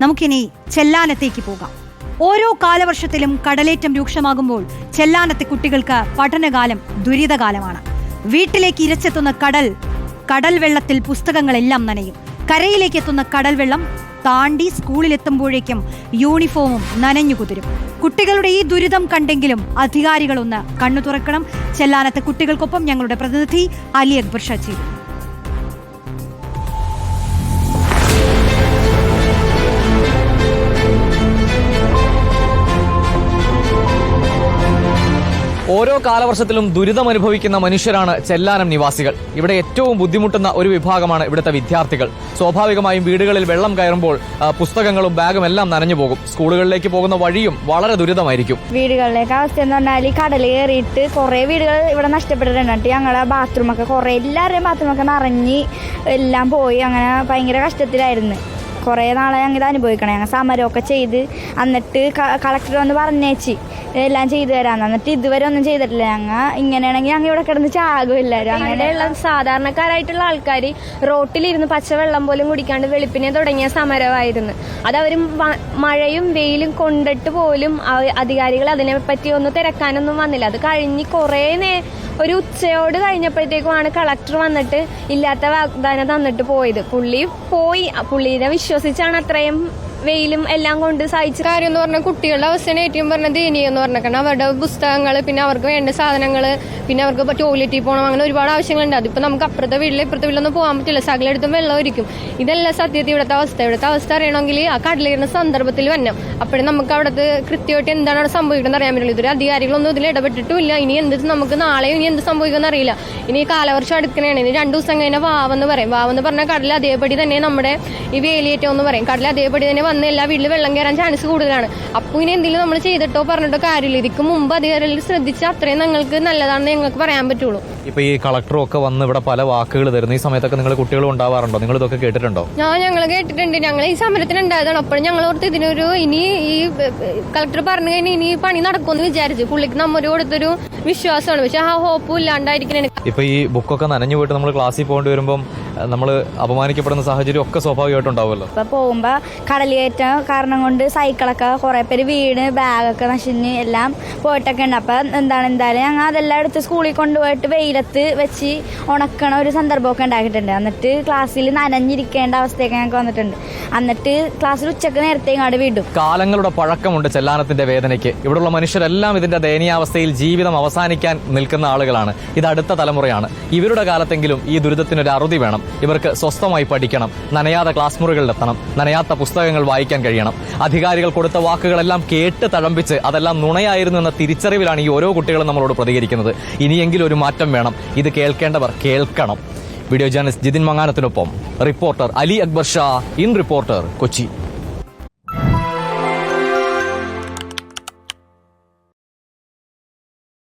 നമുക്കിനി ചെല്ലാനത്തേക്ക് പോകാം. ഓരോ കാലവർഷത്തിലും കടലേറ്റം രൂക്ഷമാകുമ്പോൾ ചെല്ലാനത്തെ കുട്ടികൾക്ക് പഠനകാലം ദുരിതകാലമാണ്. വീട്ടിലേക്ക് ഇരച്ചെത്തുന്ന കടൽ കടൽ വെള്ളത്തിൽ പുസ്തകങ്ങളെല്ലാം നനയും. കരയിലേക്ക് എത്തുന്ന കടൽ വെള്ളം താണ്ടി സ്കൂളിലെത്തുമ്പോഴേക്കും യൂണിഫോമും നനഞ്ഞു കുതിരും. കുട്ടികളുടെ ഈ ദുരിതം കണ്ടെങ്കിലും അധികാരികളൊന്ന് കണ്ണു തുറക്കണം. ചെല്ലാനത്തെ കുട്ടികൾക്കൊപ്പം ഞങ്ങളുടെ പ്രതിനിധി അലി അക്ബർ ഷാ ഓരോ കാലവർഷത്തിലും ദുരിതമനുഭവിക്കുന്ന മനുഷ്യരാണ് ചെല്ലാനം നിവാസികൾ. ഇവിടെ ഏറ്റവും ബുദ്ധിമുട്ടുന്ന ഒരു വിഭാഗമാണ് ഇവിടുത്തെ വിദ്യാർത്ഥികൾ. സ്വാഭാവികമായും വീടുകളിൽ വെള്ളം കയറുമ്പോൾ പുസ്തകങ്ങളും ബാഗും എല്ലാം നനഞ്ഞു പോകും. സ്കൂളുകളിലേക്ക് പോകുന്ന വഴിയും വളരെ ദുരിതമായിരിക്കും. വീടുകളിലേക്ക് അവസ്ഥ എന്ന് പറഞ്ഞാൽ കടൽ കയറിയിട്ട് കുറേ വീടുകൾ ഇവിടെ നഷ്ടപ്പെട്ടിട്ടുണ്ട്. ഞങ്ങളെ ഞങ്ങളുടെ ബാത്റൂമൊക്കെ കുറേ എല്ലാവരുടെയും ബാത്റൂമൊക്കെ നിറഞ്ഞ് എല്ലാം പോയി. അങ്ങനെ ഭയങ്കര കഷ്ടത്തിലായിരുന്നു. കുറേ നാളെ ഞങ്ങൾ ഇത് അനുഭവിക്കണം. ഞങ്ങൾ സമരമൊക്കെ ചെയ്ത് എന്നിട്ട് കളക്ടർ വന്ന് പറഞ്ഞേച്ചി എല്ലാം ചെയ്തു തരാമെന്ന്. എന്നിട്ട് ഇതുവരെ ഒന്നും ചെയ്തിട്ടില്ല. ഞങ്ങൾ ഇങ്ങനെയാണെങ്കിൽ ഞങ്ങൾ ഇവിടെ കിടന്ന് ചാകുമില്ല അങ്ങനെയുള്ള സാധാരണക്കാരായിട്ടുള്ള ആൾക്കാർ റോട്ടിലിരുന്ന് പച്ചവെള്ളം പോലും കുടിക്കാണ്ട് വെളുപ്പിനെ തുടങ്ങിയ സമരമായിരുന്നു. അതവർ മഴയും വെയിലും കൊണ്ടിട്ട് പോലും അധികാരികൾ അതിനെപ്പറ്റി ഒന്ന് തിരക്കാനൊന്നും വന്നില്ല. അത് കഴിഞ്ഞ് കുറേ നേ ഒരു ഉച്ചയോട് കഴിഞ്ഞപ്പോഴത്തേക്കുമാണ് കളക്ടർ വന്നിട്ട് ഇല്ലാത്ത വാഗ്ദാനം തന്നിട്ട് പോയത്. പുള്ളി പോയി. പുള്ളീനെ വിശ്വസിച്ചാണ് അത്രയും വെയിലും എല്ലാം കൊണ്ട് സഹിച്ച കാര്യം എന്ന് പറഞ്ഞാൽ കുട്ടികളുടെ അവസ്ഥയാണ് ഏറ്റവും പറഞ്ഞ ദയനീയം എന്ന് പറഞ്ഞാൽ കാരണം അവരുടെ പുസ്തകങ്ങൾ പിന്നെ അവർക്ക് വേണ്ട സാധനങ്ങൾ പിന്നെ അവർക്ക് ടോയ്ലറ്റിൽ പോകണം അങ്ങനെ ഒരുപാട് ആവശ്യങ്ങളുണ്ട്. അതിപ്പോൾ നമുക്ക് അപ്പുറത്തെ വീട്ടിൽ ഇപ്പുറത്തെ വീട്ടിലൊന്നും പോകാൻ പറ്റില്ല. സകലെടുത്തും വെള്ളമായിരിക്കും ഇതെല്ലാം സത്യത്തിൽ ഇവിടുത്തെ അവസ്ഥ. ഇവിടുത്തെ അവസ്ഥ അറിയണമെങ്കിൽ ആ കടലിരുന്ന സന്ദർഭത്തിൽ വന്നം അപ്പോഴും നമുക്ക് അവിടുത്തെ കൃത്യമായിട്ട് എന്താണ് അവിടെ സംഭവിക്കുന്നത് അറിയാൻ പറ്റുള്ളൂ. ഇതൊരു അധികാരികളൊന്നും ഇതിൽ ഇടപെട്ടിട്ടുമില്ല. ഇനി എന്ത് നമുക്ക് നാളെ ഇനി എന്ത് സംഭവിക്കുമെന്ന് അറിയില്ല. ഇനി കാലവർഷം അടുക്കണേണ്. ഇനി രണ്ടു ദിവസം കഴിഞ്ഞാൽ വാവെന്ന് പറയും. വാവെന്ന് പറഞ്ഞാൽ കടൽ അതേപടി തന്നെ നമ്മുടെ ഈ വേലിയേറ്റം എന്ന് പറയും. കടൽ അതേപടി തന്നെ വന്ന് എല്ലാ വീട്ടിൽ വെള്ളം കയറാൻ ചാൻസ് കൂടുതലാണ്. അപ്പോൾ ഇനി എന്തെങ്കിലും നമ്മൾ ചെയ്തിട്ടോ പറഞ്ഞിട്ടോ കാര്യമില്ല. ഇതിക്ക് മുമ്പ് അധികാരികൾ ശ്രദ്ധിച്ച അത്രയും ഞങ്ങൾക്ക് നല്ലതാണെന്ന് ഞങ്ങൾക്ക് പറയാൻ പറ്റുള്ളൂ. ഇപ്പൊ ഈ കളക്ടറും ഒക്കെ വന്ന് ഇവിടെ പല വാക്കുകൾ തരുന്നു ഈ സമയത്തൊക്കെ നിങ്ങൾ കുട്ടികൾ ഉണ്ടാവാറുണ്ടോ? നിങ്ങൾ ഇതൊക്കെ കേട്ടിട്ടുണ്ടോ? ഞാൻ ഞങ്ങൾ കേട്ടിട്ടുണ്ട്. ഞങ്ങൾ ഈ സമരത്തിന് ഉണ്ടായതാണ്. അപ്പോഴും ഞങ്ങൾ ഓർത്ത് ഇതിനൊരു ഇനി ഈ കളക്ടർ പറഞ്ഞു കഴിഞ്ഞാൽ ഇനി ഈ പണി നടക്കുമെന്ന് വിചാരിച്ചു. പുള്ളിക്ക് നമ്മുടെ കൊടുത്തൊരു വിശ്വാസമാണ്. പക്ഷെ ആ ഹോപ്പും ഇല്ലാണ്ടായിരിക്കണേ ഇപ്പൊ ഈ ബുക്കൊക്കെ നനഞ്ഞു പോയിട്ട് നമ്മൾ ക്ലാസ്സിൽ പോകേണ്ടി വരുമ്പം നമ്മൾ അപമാനിക്കപ്പെടുന്ന സാഹചര്യം ഒക്കെ സ്വാഭാവികമായിട്ടും ഉണ്ടാവുമല്ലോ. പോകുമ്പോൾ പോകുമ്പോ കടലിയേറ്റം കാരണം കൊണ്ട് സൈക്കിളൊക്കെ കുറേ പേര് വീണ് ബാഗൊക്കെ നശിഞ്ഞ് എല്ലാം പോയിട്ടൊക്കെ ഉണ്ട്. അപ്പം എന്താണ് എന്തായാലും ഞങ്ങൾ അതെല്ലാം എടുത്ത് സ്കൂളിൽ കൊണ്ടുപോയിട്ട് വെയിലത്ത് വെച്ച് ഉണക്കണ ഒരു സന്ദർഭമൊക്കെ ഉണ്ടാക്കിയിട്ടുണ്ട്. എന്നിട്ട് ക്ലാസ്സിൽ നനഞ്ഞിരിക്കേണ്ട അവസ്ഥയൊക്കെ ഞങ്ങൾക്ക് വന്നിട്ടുണ്ട്. എന്നിട്ട് ക്ലാസ്സിൽ ഉച്ചയ്ക്ക് നേരത്തെ ഇങ്ങോട്ട് വിടും. കാലങ്ങളുടെ പഴക്കമുണ്ട് ചെല്ലാനത്തിന്റെ വേദനയ്ക്ക്. ഇവിടെയുള്ള മനുഷ്യരെല്ലാം ഇതിന്റെ ദയനീയാവസ്ഥയിൽ ജീവിതം അവസാനിക്കാൻ നിൽക്കുന്ന ആളുകളാണ്. ഇത് അടുത്ത തലമുറയാണ്. ഇവരുടെ കാലത്തെങ്കിലും ഈ ദുരിതത്തിനൊരു അറുതി വേണം. ഇവർക്ക് സ്വസ്ഥമായി പഠിക്കണം. നനയാതെ ക്ലാസ് മുറികളിലെത്തണം നനയാത്ത പുസ്തകങ്ങൾ വായിക്കാൻ കഴിയണം. അധികാരികൾ കൊടുത്ത വാക്കുകളെല്ലാം കേട്ട് തഴമ്പിച്ച് അതെല്ലാം നുണയായിരുന്നു എന്ന തിരിച്ചറിവിലാണ് ഈ ഓരോ കുട്ടികളും നമ്മളോട് പ്രതികരിക്കുന്നത്. ഇനിയെങ്കിലും ഒരു മാറ്റം വേണം. ഇത് കേൾക്കേണ്ടവർ കേൾക്കണം. Video journalist Jithin മങ്ങാനത്തിനൊപ്പം reporter Ali Akbar Shah in reporter Kochi